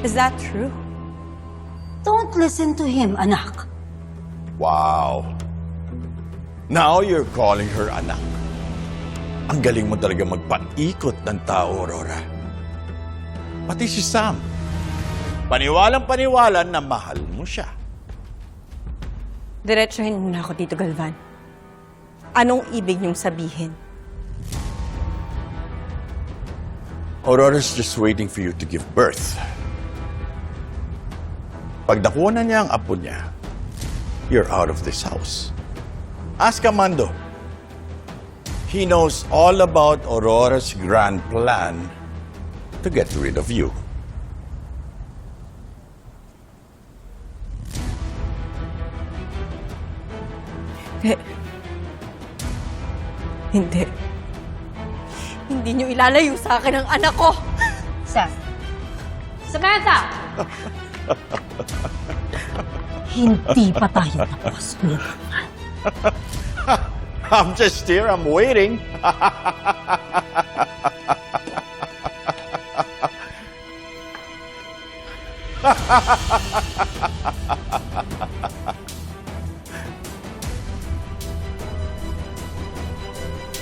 Is that true? Don't listen to him, anak. Wow. Now you're calling her anak. Ang galing mo talaga magpaikot ng tao, Aurora. Pati si Sam. Paniwalang paniwala na mahal mo siya. Diretsuhin mo na ako dito, Galvan. Anong ibig niyong sabihin? Aurora's just waiting for you to give birth. Pag nakuha na niya ang apo niya, you're out of this house. Ask Amando. He knows all about Aurora's grand plan to get rid of you. Hindi. Hindi. Hindi niyo ilalayo sa akin ang anak ko. Sam. Samantha! Hindi pa tayo tapos. I'm just here, I'm waiting.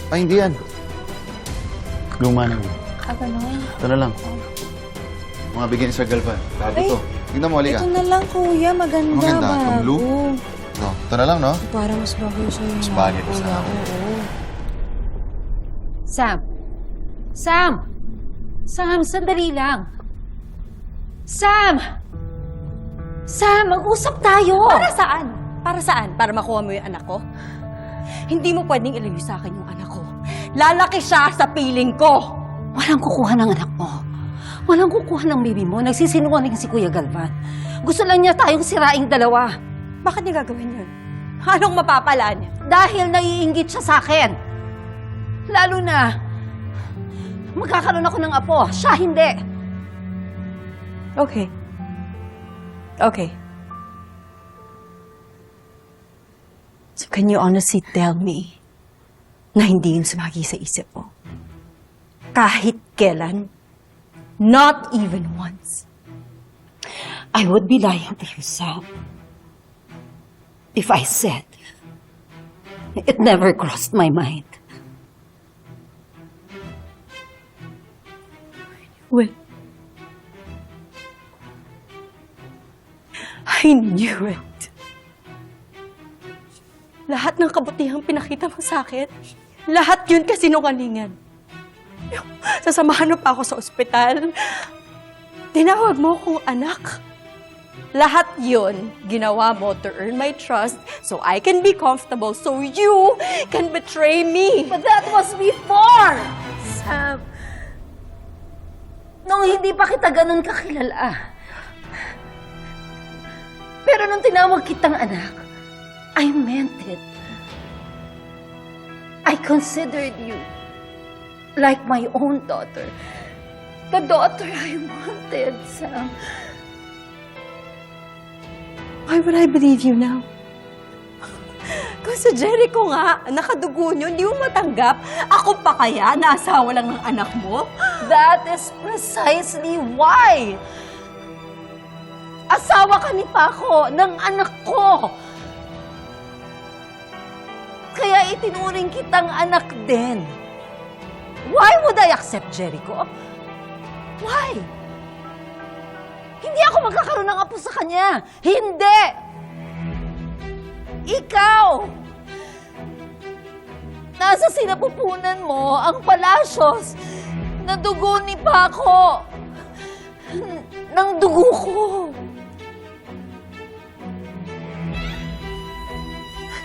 Ay, hindi yan. Luma na yun. Ah, ganun. Ito na lang. Mga bigyan Sir Galvan. Bago to. Tingnan mo, halika. Ito na lang, kuya. Maganda, Maganda, bago. itong blue? No, ito na lang, no? Para mas bago sa'yo. Mas bagay pa sa akin. Oo. Sam! Sam! Sam, sandali lang. Sam! Sam, mag-usap tayo! Para saan? Para saan? Para makuha mo yung anak ko? Hindi mo pwedeng ilayo sa akin yung anak ko. Lalaki siya sa piling ko. Walang kukuha ng anak mo. Walang kukuha ng baby mo. Nagsisinungaling si Kuya Galvan. Gusto lang niya tayong siraing dalawa. Bakit niya gagawin yun? Anong mapapala niya? Dahil naiinggit siya sa akin. Lalo na, magkakaroon ako ng apo. Siya hindi. Okay. Okay. So can you honestly tell me na hindi yun sumagi sa isip mo? Kahit kailan? Not even once. I would be lying to you, Sam. If I said it never crossed my mind. Well, I knew it. Lahat ng kabutihang pinakita mo sa akin, lahat yun kasinungalingan. Yung Sasamahan mo pa ako sa ospital. Tinawag mo akong anak. Lahat yun ginawa mo to earn my trust so I can be comfortable so you can betray me. But that was before! Sam, nung hindi pa kita ganun kakilala. Pero nung tinawag kitang anak, I meant it. I considered you like my own daughter. The daughter I wanted, Sam. Why would I believe you now? Kung sa Jericho nga, nakadugo nyo, hindi mo matanggap, ako pa kaya na asawa lang ng anak mo? That is precisely why. Asawa ka ni Paco ng anak ko. Kaya itinuring kitang anak din. Why would I accept Jericho? Why? Hindi ako magkakaroon ng apo sa kanya. Hindi! Ikaw! Nasa sinapupunan mo ang palasyos na dugo ni Paco. N- ng dugo ko.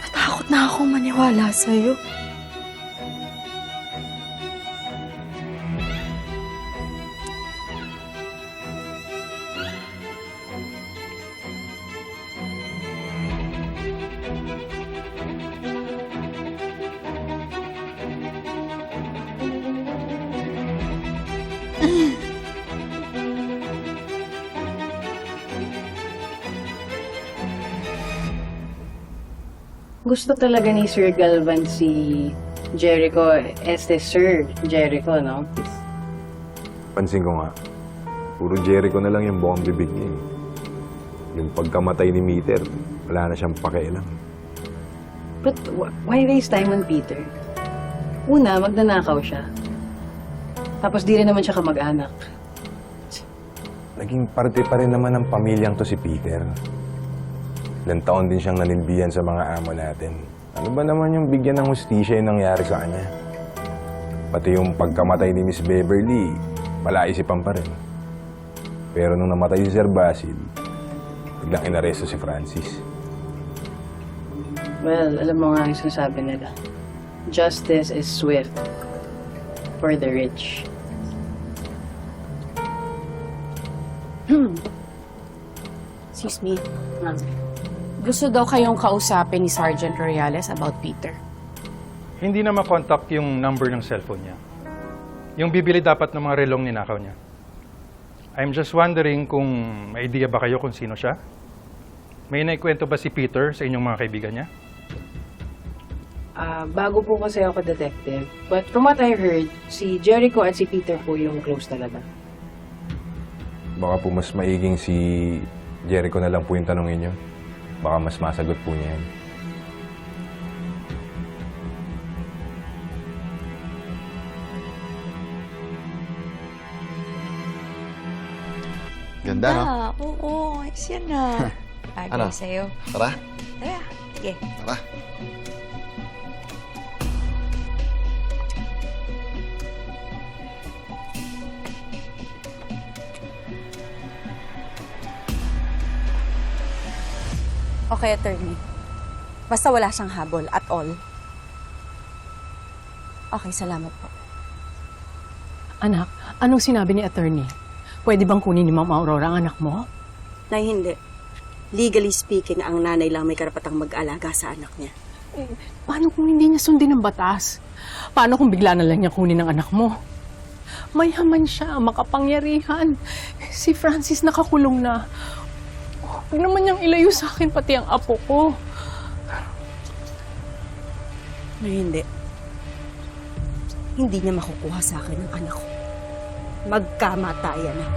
Natakot na akong maniwala sa'yo. Gusto talaga ni Sir Galvan si Jericho. Este Sir Jericho, no? Pansin ko nga. Puro Jericho na lang yung buong bibig niya. eh. Yung pagkamatay ni Meter, wala na siyang pakialam. But wh- why waste time on Peter? Una, magnanakaw siya. Tapos di rin naman siya kamag-anak. Naging parte pa rin naman ng pamilyang to si Peter. Ilang taon din siyang nanindiyan sa mga amo natin. Ano ba naman yung bigyan ng hustisya yung nangyari sa kanya? Pati yung pagkamatay ni Miss Beverly, palaisipan pa rin. Pero nung namatay si Sir Basil, biglang inaresto si Francis. Well, alam mo nga yung sinasabi nila. Justice is swift for the rich. Excuse me. Ma'am. Gusto daw kayong kausapin ni Sergeant Royales about Peter. Hindi na makontakt yung number ng cellphone niya. Yung bibili dapat ng mga relong ninakaw niya. I'm just wondering kung may idea ba kayo kung sino siya? May naikwento ba si Peter sa inyong mga kaibigan niya? Ah, bago po kasi ako detective. But from what I heard, si Jericho at si Peter po yung close talaga. Baka po mas maiging si Jericho na lang po yung tanongin niyo. Baka mas masagot po niya yan. Ganda, no? Ah, oo, ayos yan na. Bagay Ano? sa'yo. Tara, Tara, sige. tara. Okay, attorney. Basta wala siyang habol at all. Okay, salamat po. Anak, anong sinabi ni attorney? Pwede bang kunin ni Ma'am Aurora ang anak mo? Nay, hindi. Legally speaking, ang nanay lang may karapatang mag-alaga sa anak niya. Paano kung hindi niya sundin ang batas? Paano kung bigla na lang niya kunin ang anak mo? Mayaman siya, makapangyarihan. Si Francis nakakulong na. Huwag naman niyang ilayo sa akin pati ang apo ko. Nay, hindi. Hindi niya makukuha sa akin ang anak ko. Magkamatayan na.